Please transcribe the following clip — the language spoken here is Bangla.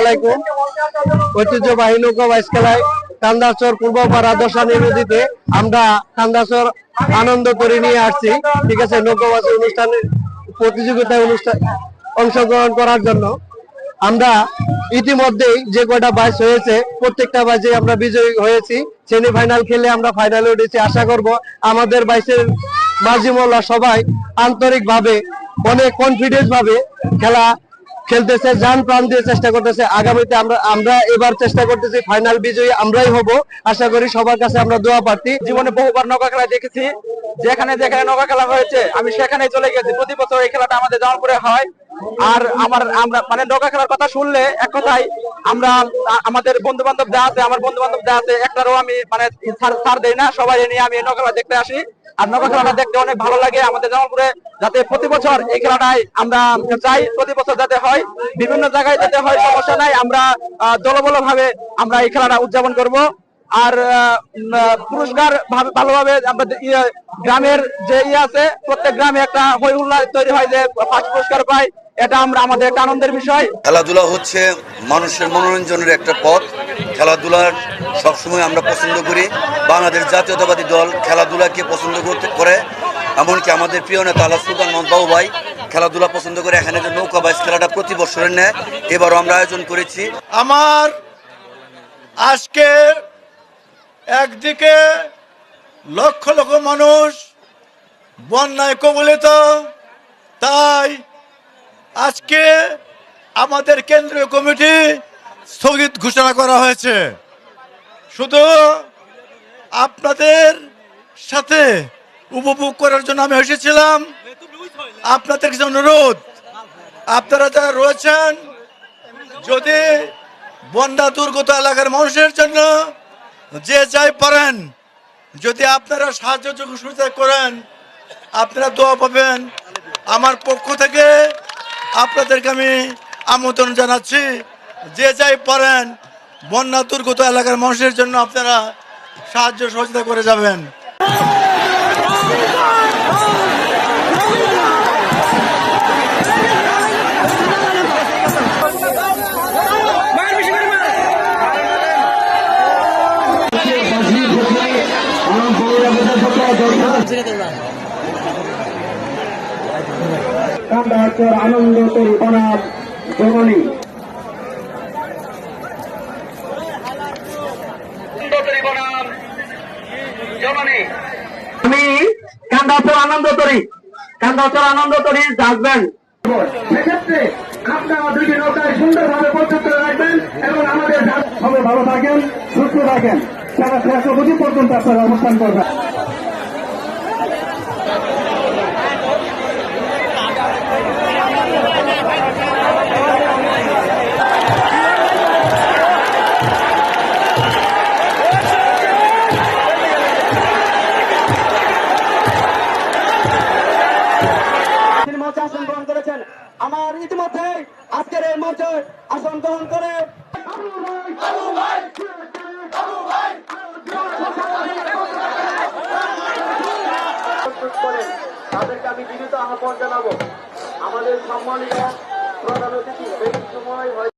আলাইকুম। ঐতিহ্যবাহী নৌকা পূর্বপাড়া নদীতে আমরা আনন্দ করে নিয়ে আসছি। ঠিক আছে অনুষ্ঠানে প্রতিযোগিতায় অনুষ্ঠান অংশগ্রহণ করার জন্য। আমরা ইতিমধ্যেই যে কয়টা বাইস হয়েছে, প্রত্যেকটা বাইসে আমরা বিজয়ী হয়েছি। সেমিফাইনাল খেলে আমরা ফাইনালে উঠেছি। আশা করব আমাদের বাইসের মাঝিমল্লা সবাই আন্তরিক ভাবে অনেক কনফিডেন্স ভাবে খেলা খেলতেছে যান প্রাণ দিয়ে চেষ্টা করতেছে। আগামীতে আমরা আমরা এবার চেষ্টা করতেছি ফাইনাল বিজয়ী, আমরাই হব। আশা করি সবার কাছে আমরা দোয়া প্রার্থী। জীবনে বহুবার নৌকা খেলা দেখেছি। যেখানে যেখানে নৌকা খেলা হয়েছে, আমি সেখানে চলে গেছি। প্রতি বছর এই খেলাটা আমাদের জামালপুরে হয়। আর আমার আমরা মানে নৌকা খেলার কথা শুনলে এক কথাই আমরা আমাদের বন্ধু বান্ধব যা আছে, আমার বন্ধু বান্ধব যা আছে, একটারও আমি মানে ছাড় দেই না, সবাই নিয়ে আমি এই নৌকা দেখতে আসি। আর নৌকা খেলাটা দেখতে অনেক ভালো লাগে, আমাদের জামালপুরে যাতে প্রতি বছর এই খেলাটাই আমরা চাই, প্রতি বছর যাতে হয়, বিভিন্ন জায়গায় যাতে হয়, সমস্যা নাই, আমরা দলবল ভাবে আমরা এই খেলাটা উদযাপন করব। আর পুরস্কার ভাবে- ভালোভাবে আমরা ইয়ে, গ্রামের যে ইয়ে আছে প্রত্যেক গ্রামে একটা হই হুল্লা তৈরি হয় যে ফার্স্ট পুরস্কার পাই এটা আমরা আমাদের একটা আনন্দের বিষয়। খেলাধুলা হচ্ছে মানুষের মনোরঞ্জনের একটা পথ। খেলাধুলার সবসময় আমরা পছন্দ করি। বাংলাদেশ জাতীয়তাবাদী দল খেলাধুলাকে পছন্দ করতে করে। এমনকি আমাদের প্রিয় নেতা আল্লাহ সুলতান মোহাম্মদ বাবু ভাই খেলাধুলা পছন্দ করে। এখানে যে নৌকা বাইশ খেলাটা প্রতি বছরের নেয় এবারও আমরা আয়োজন করেছি। আমার আজকে একদিকে লক্ষ লক্ষ মানুষ বন্যায় কবলিত, তাই আজকে আমাদের কেন্দ্রীয় কমিটি স্থগিত ঘোষণা করা হয়েছে। শুধু আপনাদের সাথে উপভোগ করার জন্য আমি এসেছিলাম। আপনাদের কিছু অনুরোধ, আপনারা যারা রয়েছেন, যদি বন্যা দুর্গত এলাকার মানুষের জন্য যে যাই পারেন, যদি আপনারা সাহায্য সুবিধা করেন, আপনারা দোয়া পাবেন। আমার পক্ষ থেকে আপনাদেরকে আমি আমন্ত্রণ জানাচ্ছি, যে যাই পারেন, বন্যা দুর্গত এলাকার মানুষের জন্য আপনারা সাহায্য সহযোগিতা করে যাবেন কান্দাচর আনন্দ তরি বনাম জগনী আমি কান্দাচর আনন্দ তরি। কান্দাচর আনন্দ তরি সেক্ষেত্রে আপনারা দুটি নৌকায় সুন্দরভাবে প্রস্তুত করে রাখবেন এবং আমাদের সবাই ভালো থাকেন সুস্থ থাকেন। সারা শেষ অবধি পর্যন্ত আপনারা অবস্থান করবেন। আসন গ্রহণ করে। তাদেরকে আমি বিনীত আহ্বান জানাব। আমাদের সম্মানিত প্রধান অতিথি এই সময়